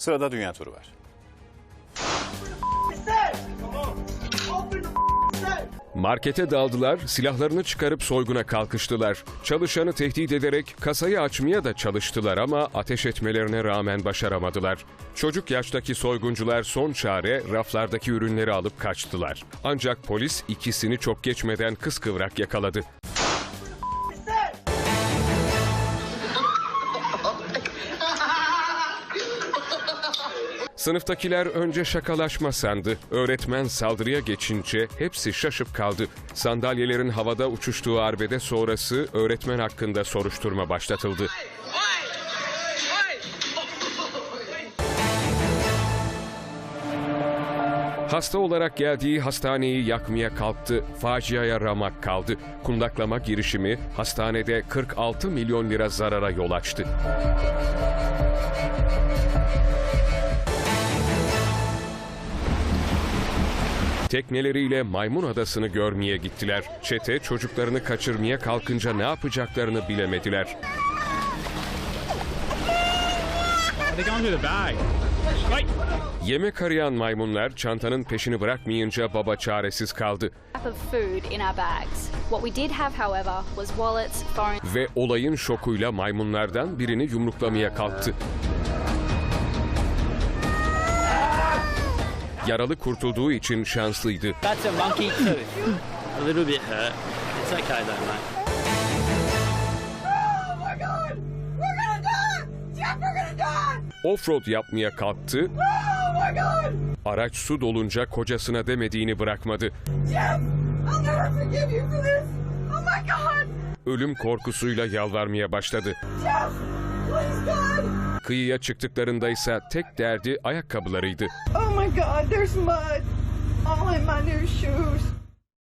Sırada dünya turu var. Markete daldılar, silahlarını çıkarıp soyguna kalkıştılar. Çalışanı tehdit ederek kasayı açmaya da çalıştılar ama ateş etmelerine rağmen başaramadılar. Çocuk yaştaki soyguncular son çare raflardaki ürünleri alıp kaçtılar. Ancak polis ikisini çok geçmeden kıskıvrak yakaladı. Sınıftakiler önce şakalaşma sandı. Öğretmen saldırıya geçince hepsi şaşıp kaldı. Sandalyelerin havada uçuştuğu arbede sonrası öğretmen hakkında soruşturma başlatıldı. Hasta olarak geldiği hastaneyi yakmaya kalktı. Faciaya ramak kaldı. Kundaklama girişimi hastanede 46 milyon lira zarara yol açtı. Tekneleriyle Maymun Adası'nı görmeye gittiler. Çete çocuklarını kaçırmaya kalkınca ne yapacaklarını bilemediler. Yemek arayan maymunlar çantanın peşini bırakmayınca baba çaresiz kaldı. Ve olayın şokuyla maymunlardan birini yumruklamaya kalktı. Yaralı kurtulduğu için şanslıydı. That's a monkey too. a little bit hurt. It's okay though, mate. Offroad yapmaya kalktı. Oh my god! Araç su dolunca kocasına demediğini bırakmadı. Oh! Ölüm korkusuyla yalvarmaya başladı. Kıyıya çıktıklarında ise tek derdi ayakkabılarıydı. Oh my god, there's mud all in my new shoes.